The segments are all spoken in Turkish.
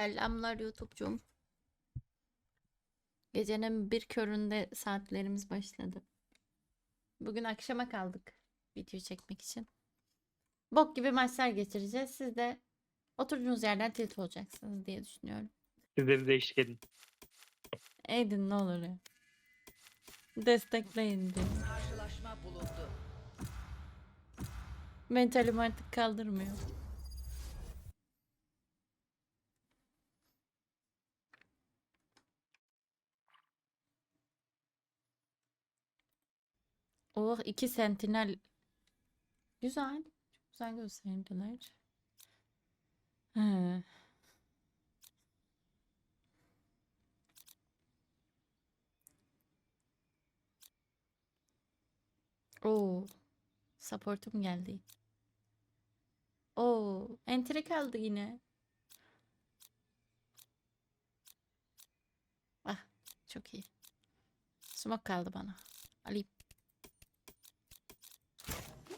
Selamlar YouTube'cum. Gecenin bir köründe saatlerimiz başladı. Bugün akşama kaldık video çekmek için. Bok gibi maçlar geçireceğiz. Siz de oturduğunuz yerden tilt olacaksınız diye düşünüyorum. Sizleri de eşlik edin. Edin ne olur ya. Destekleyin diye. Karşılaşma bulundu. Mentalim artık kaldırmıyor. Oh iki sentinel. Güzel. Çok güzel gösterdiler. He. Oo. Supportum geldi. Oo, entry kaldı yine. Ah, çok iyi. Smoke kaldı bana. Alayım.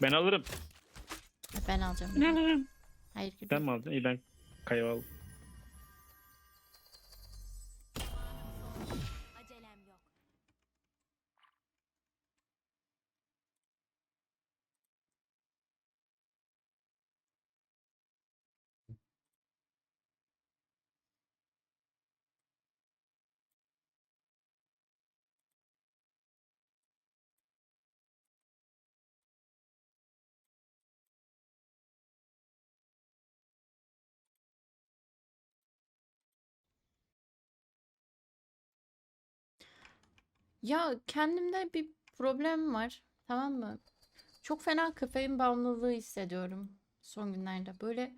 Ben alırım. Ben alacağım. bir de. Hayır. Sen mi aldın? İyi ben kayı aldım. Ya kendimde bir problem var. Tamam mı? Çok fena kafein bağımlılığı hissediyorum son günlerde. Böyle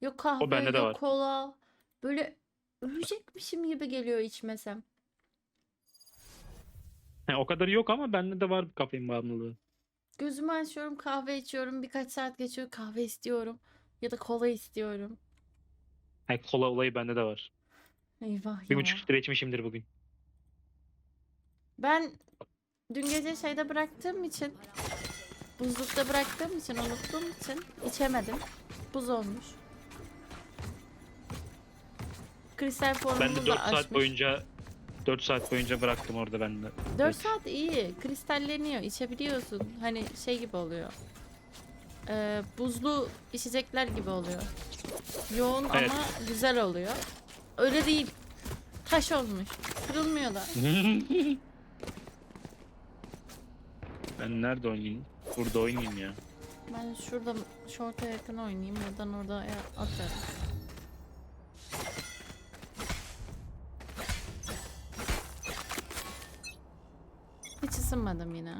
yok kahve, bende de yok var. kola. Böyle ölecekmişim gibi geliyor içmesem. He, o kadar yok ama bende de var kafein bağımlılığı. Gözümü açıyorum, kahve içiyorum. Birkaç saat geçiyor, kahve istiyorum. Ya da kola istiyorum. He, kola olayı bende de var. Eyvah Bir ya. buçuk litre içmişimdir bugün. Ben dün gece şeyde bıraktığım için, buzlukta bıraktığım için, unuttuğum için içemedim. Buz olmuş. Kristal Ben formumu de da 4 saat açmış. boyunca 4 saat boyunca bıraktım orada ben de. 4 Evet. saat iyi. Kristalleniyor. içebiliyorsun. Hani şey gibi oluyor. Ee, buzlu içecekler gibi oluyor. Yoğun Evet. ama güzel oluyor. Öyle değil. Taş olmuş. Kırılmıyor da. ben nerede oynayayım? Burada oynayayım ya. Ben şurada şorta yakın oynayayım. Buradan orada atarım. Hiç ısınmadım yine.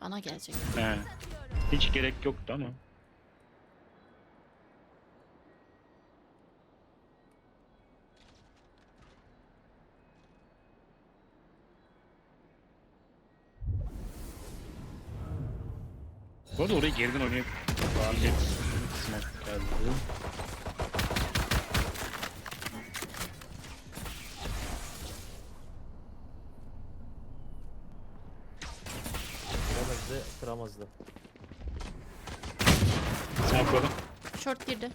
Bana gelecek. He. Hiç gerek yoktu ama. Bu arada orayı geriden oynayıp Millet smoke geldi. Kıramazdı, kıramazdı. Smokeladım. Short girdi.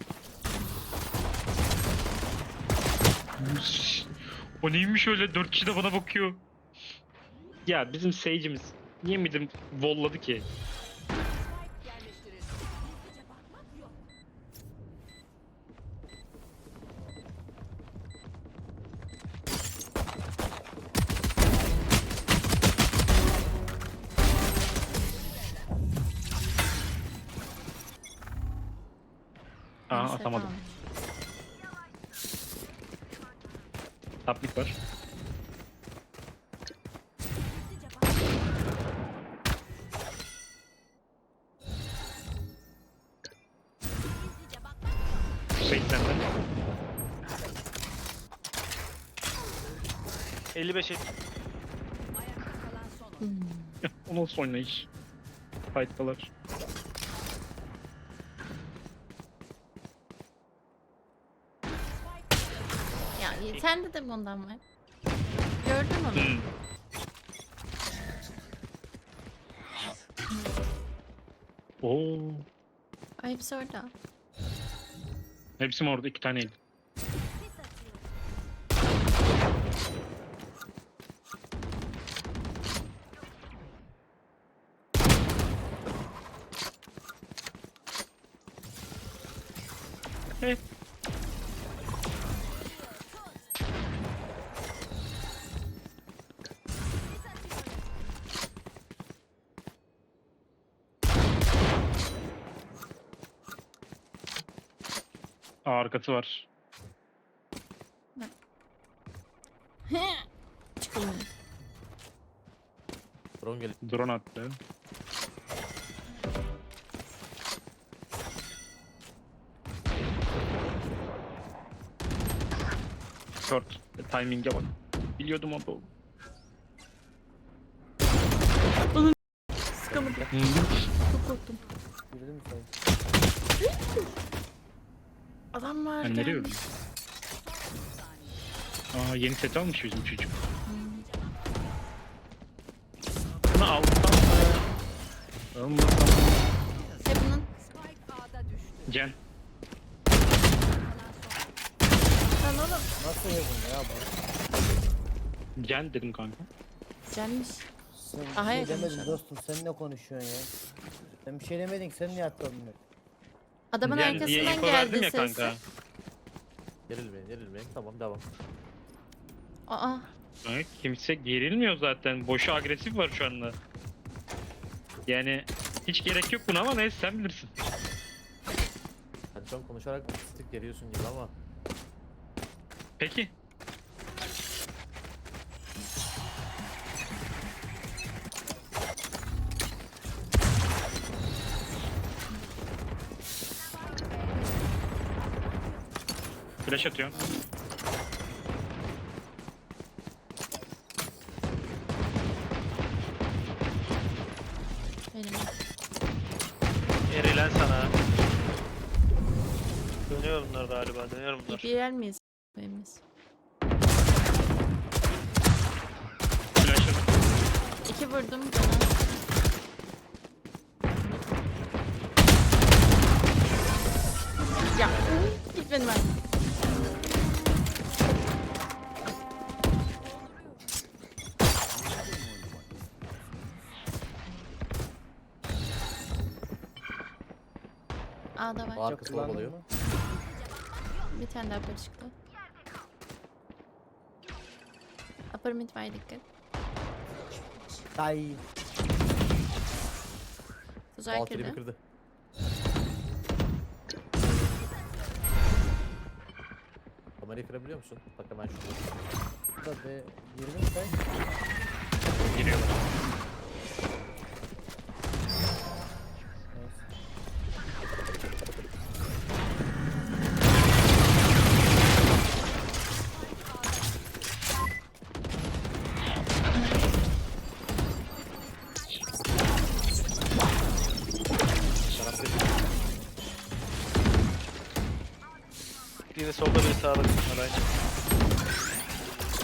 O neymiş öyle? Dört kişi de bana bakıyor. Ya bizim Sage'imiz niye midir volladı ki? 55 et. O nasıl oynayış? Fight'talar. Ya sende de bundan var. Gördün mü? onu? Hmm. Oo. Ay hepsi orada. Hepsi mi orada? iki taneydi. Aa, arkası var. Drone geliyor. Drone attı. Short. Timing'e bak. Biliyordum ama. Sıkamadım. Hı. Çok korktum. Girdin mi sen? Adam var. Ben nereye gelmiş. öldüm? Aa yeni set almış bizim çocuk. Bunu alsam mı? Almasam A'da düştü. Cen. Lan oğlum. Nasıl yazın ya bu? Cen dedim kanka. Gelmiş. Sen bir Aha, şey yakınmış demedin adam. dostum sen ne konuşuyorsun ya? Sen bir şey demedin sen niye atladın? Adamın diye arkasından info verdim geldi ya sesi. kanka. Gerilmeyin gerilmeyin tamam devam. Aa. Kanka, Kimse gerilmiyor zaten. Boşu agresif var şu anda. Yani hiç gerek yok buna ama neyse sen bilirsin. Hadi şu an konuşarak sık geliyorsun gibi ama. Peki. Flash atıyor. Benim. Erilen sana. Dönüyor bunlar galiba, dönüyor bunlar. BBL miyiz? A'da var. Arkası kullandın kovalıyor. Bir tane daha upper çıktı. Upper mid var dikkat. Ay. Uzay Altı kırdı. kırdı. Kamerayı kırabiliyor musun? Bak hemen şurada. Burada be. Girdin mi sen? Biri solda biri sağda bunlar aynı.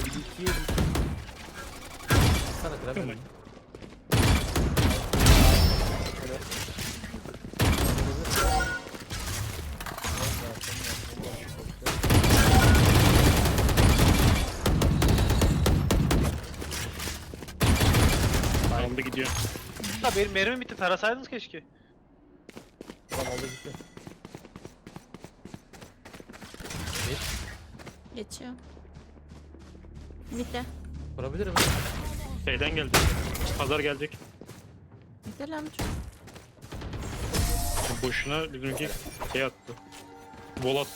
İkiye bir. Sana kırabilir miyim? Aldı gidiyor. Ha benim mermim bitti, tarasaydınız keşke. Tamam oldu gitti. Geçiyor. Mid'de. Kurabilir mi? Şeyden geldi. Pazar gelecek. Mid'de lan çok. Boşuna bizimki şey attı. Vol attı.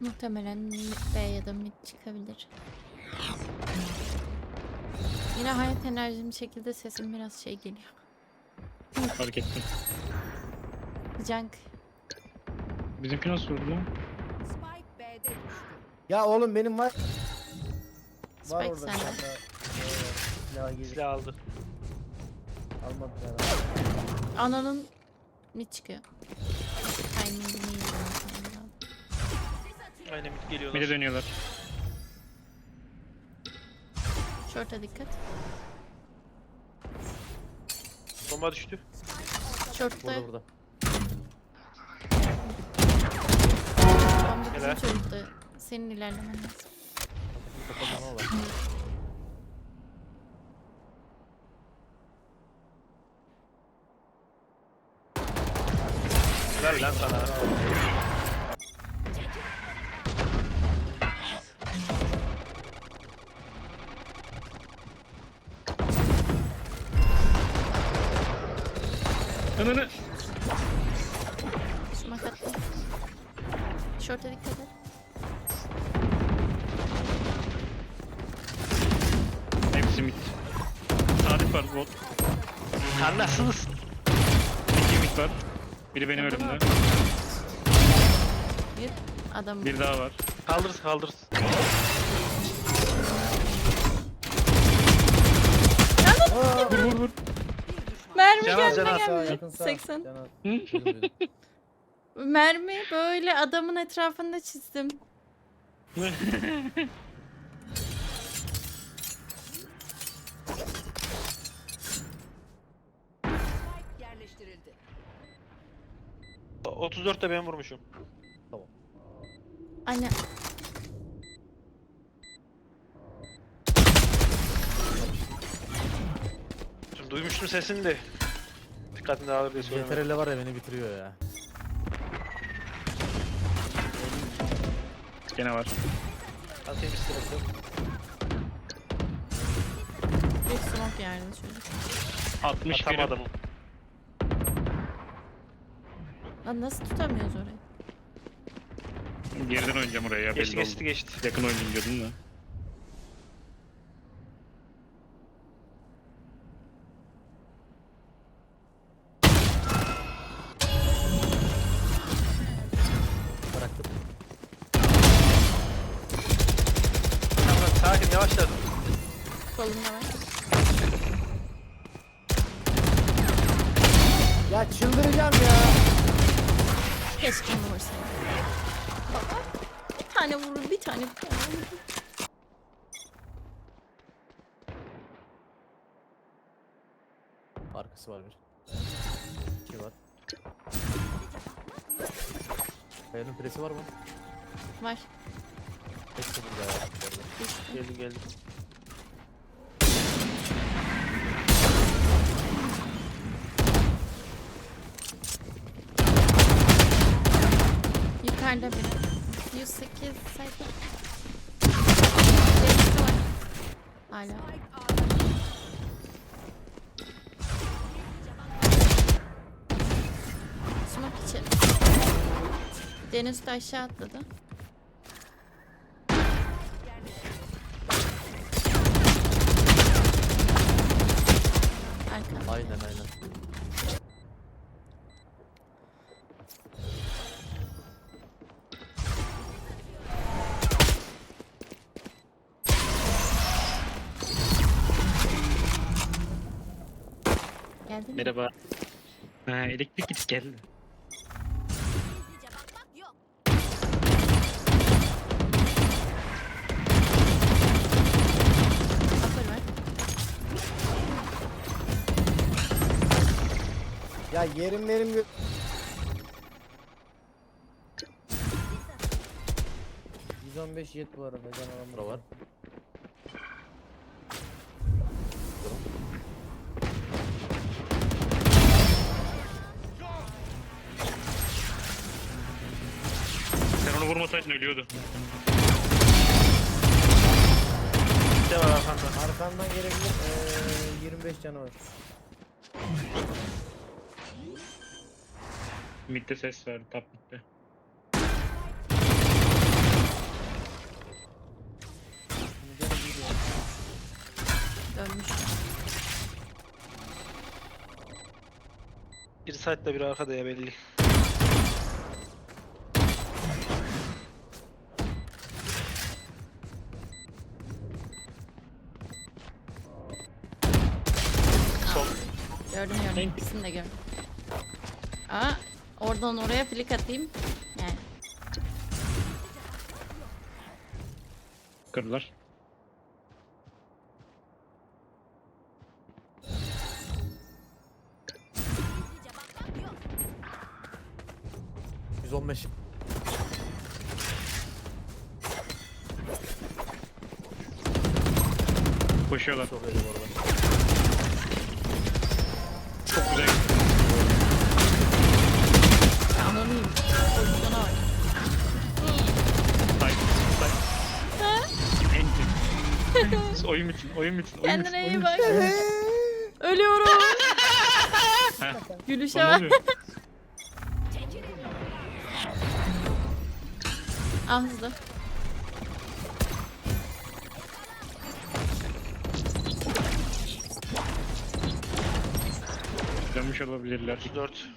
Muhtemelen mid B ya da mid çıkabilir. Yine hayat enerjim şekilde sesim biraz şey geliyor. Fark ettim. Junk. Bizimki nasıl vurdu lan? Spike B'de düştü. Ya oğlum benim var. Var Spike orada. sende. silahlar. Ee, Silah gelir. Silah aldı. Almadı herhalde. Ananın mid çıkıyor. Timing'ini iyi kullanmam lazım. Aynen mid geliyorlar. Bir de dönüyorlar. Short'a dikkat. Bomba düştü. Short'ta Burada burada. Bomba bizim Helal. çocukta. Senin ilerlemen lazım. Kapalı ama var. Helal lan sana. Ananı. Bot. Anlasınız. İki mid var. Biri benim önümde. Bir adam. Bir daha var. Kaldırız kaldırız. Vur vur vur. Mermi Can gelme. Sağ, gelme. yakın sağ. 80. Can az. Hı? Duydum, duydum. Mermi böyle adamın etrafında çizdim. 34'te ben vurmuşum. Anne Şimdi duymuştum sesini de. Dikkatini dağılır diye söylemedim. CTRL var ya beni bitiriyor ya. Gene var. Atayım istedim. bir smoke yerdi çocuk. 60 biri. Atamadım. Lan nasıl tutamıyoruz orayı? Geriden oynayacağım oraya ya Geçti belli geçti oldu. geçti. Yakın oynayayım diyordum da. Bıraktım. Tamam sakin yavaşla. Var. Ya çıldıracağım ya. Keşke. Baba. Bir tane vurur, bir tane bir tane vurur. Arkası var bir. İki var. Kayanın presi var mı? Var. Hepsi burada ya. bu arada. Yukarıda biri. 108 sayfa. Gerisi var. Hala. Smoke içeri. Deniz de aşağı atladı. Merhaba. Ha, elektrik git geldi. Gizlice bakmak yok. Upper var. Ya yerim yerim gö- ...115 jet bu arada canavar Bura var. Vurmasaydın ölüyordu. Bir de var arkanda. Arkandan gelebilir. Ee, 25 canavar. Mid'de ses verdi. Top mid'de. Dönmüş. Bir saatte bir arkada ya belli. Gördüm gördüm. İkisini de gördüm. Aa, oradan oraya flick atayım. Yani. Kırdılar. Yüz on. Koşuyorlar. Enti. oyun için, oyun için, oyun için. Kendine oyun iyi bak. Ölüyorum. Heh, Gülüşe bak. oluyor? Ah hızlı. Dönmüş olabilirler. 4.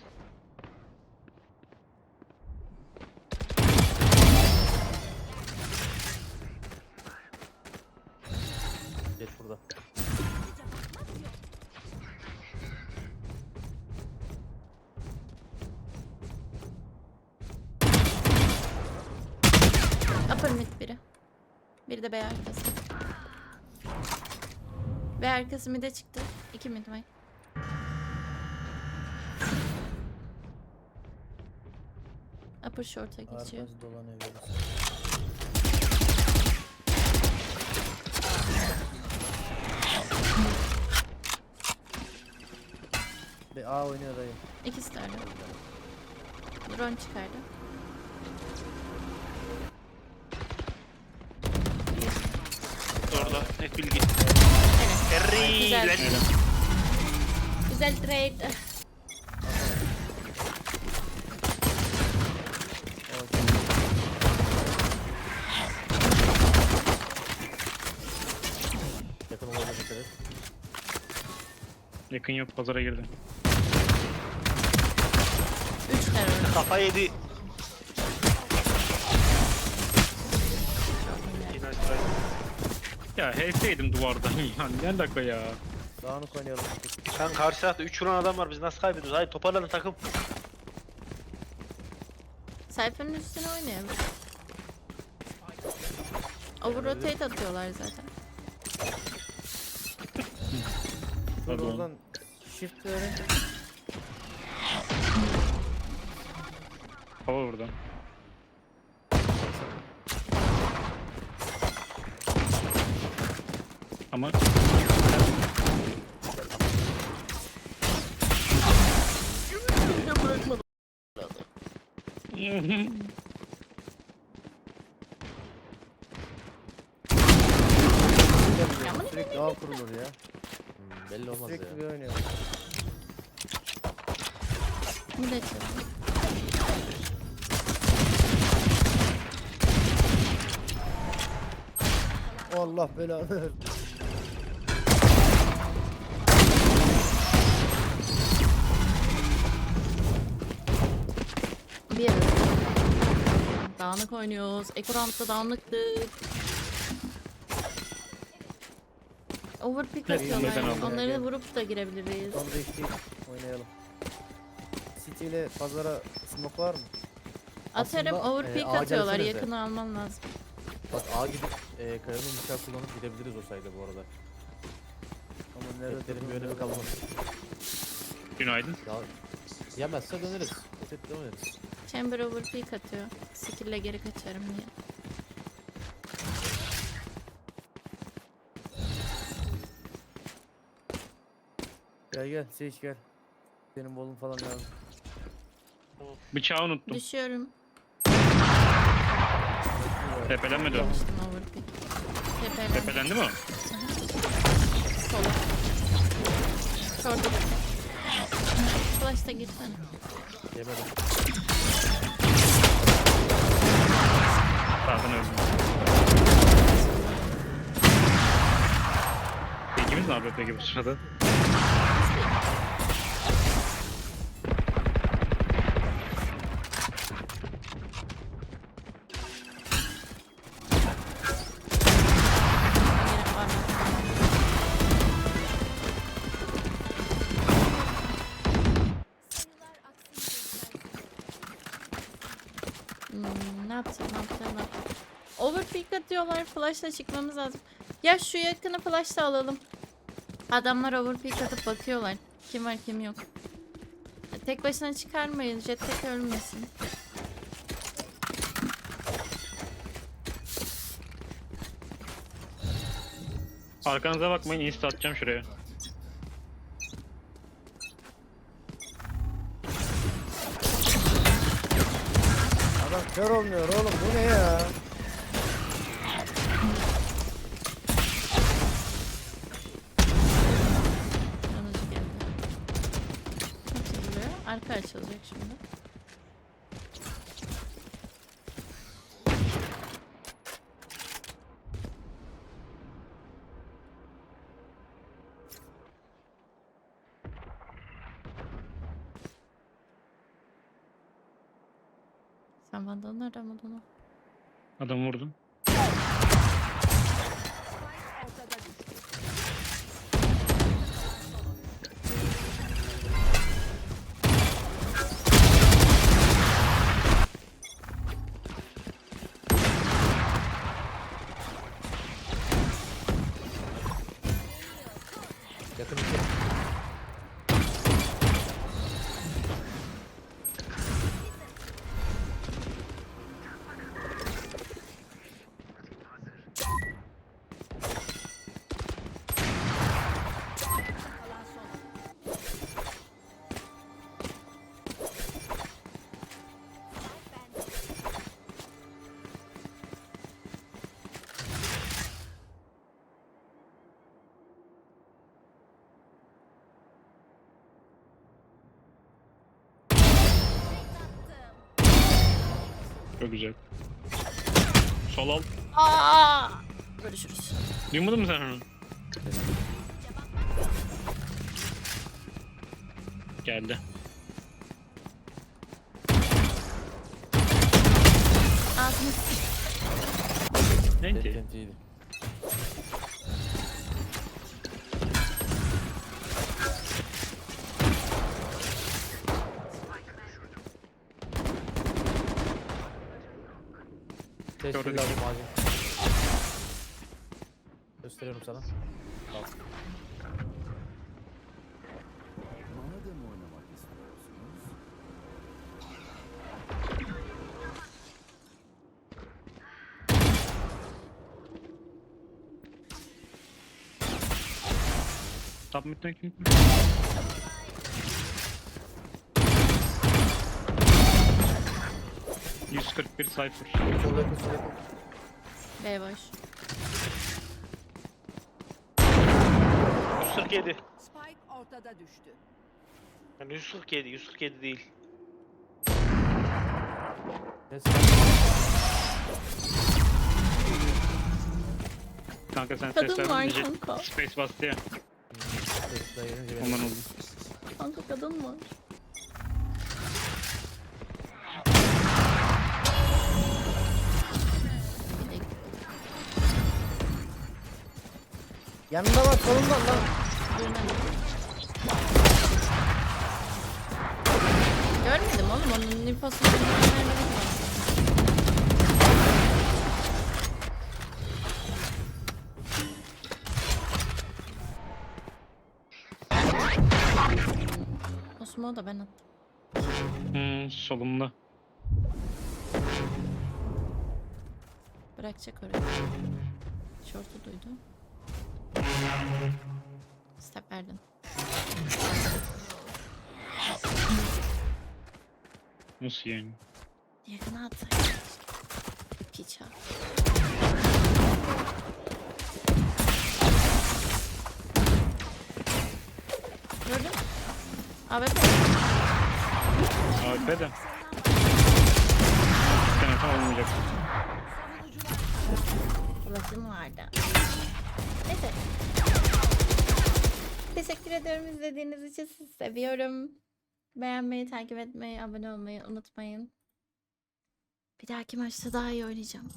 Biri de B arkası. B arkası mid'e çıktı. İki mid var. Upper short'a geçiyor. Arkası dolanıyor. Bir A oynuyor dayı. İkisi de öyle. Drone çıkardı. Net bilgi. Güzel. lan. Güzel trade. Yakın olana dikkat et. Yakın yok, pazara girdi. Üç terör. Kafa yedi. Ya HS'ydim duvardan ya. Ne alaka ya? Dağınık oynayalım. Sen karşı tarafta 3 vuran adam var biz nasıl kaybediyoruz? Hayır toparlanın takım. Sayfanın üstüne oynayalım. Over rotate atıyorlar zaten. Dur Pardon. oradan shift verin. Hava buradan. Ama Sürekli A kurulur ya. Hmm, belli olmaz Sürekli ya. bir oynuyor. Mid açalım. Allah belanı versin. Dağınık oynuyoruz. Ekurant'ta dağınıktık. Overpick Evet, atıyorlar. neden aldın? Onları Gel. vurup da girebiliriz. Son değişti. Oynayalım. City ile pazara smoke var mı? Atarım Aslında, overpick e, A atıyorlar. gelsenize. Yakını alman lazım. Bak A gidip e, kayanın bıçağı kullanıp gidebiliriz o sayede bu arada. Ama nerede bir önemi kalmaz. günaydın. Ya, yemezse döneriz. Ötet döneriz. Chamber overpick atıyor. Skill'le geri kaçarım diye. Gel gel Sage gel. Benim bolum falan lazım. Bıçağı unuttum. Düşüyorum. Tepelenmedi o. Demiştim overpick. Tepelen. Tepelendi mi o? Sola. Short'a git. Flash'ta gitsene. Yemedim. Zaten öldüm. İkimiz ne yapıyor peki bu sırada? flashla çıkmamız lazım. Ya şu yakını flashla alalım. Adamlar overpeak atıp bakıyorlar. Kim var kim yok. Tek başına çıkarmayın. Jetpack ölmesin. Arkanıza bakmayın. İyi atacağım şuraya. Adam kör olmuyor oğlum. Bu ne ya? Sen vandalını aramadın o. Adam vurdum. Çok güzel. Sol al. Aa! Görüşürüz. Duymadın mı sen onu? Geldi. Teşekkür Gördük. lazım acil. Gösteriyorum sana. Al. Top mid'den kim? ...141 cypher. Sol yakın sol yakın. B boş. 147. Spike ortada düştü. Yani 147, 147 değil. Kanka sen Kadın ses var kanka. Space bastı ya. Sesler Ondan oldu. Kanka kadın var. Yanında var solunda lan. Görmedim. Oğlum onun nüfusunu vermedim ben. O smoke'u da ben attım. Hmm, solumda. Bırakacak oraya. Şortu duydu. Step verdin. Nasıl yani? Yakına at. Piç ha. Gördün mü? AWP. AWP de. Sen olmayacak. Ulaşım vardı. Neyse. Teşekkür ediyorum izlediğiniz için. Sizi seviyorum. Beğenmeyi, takip etmeyi, abone olmayı unutmayın. Bir dahaki maçta daha iyi oynayacağım.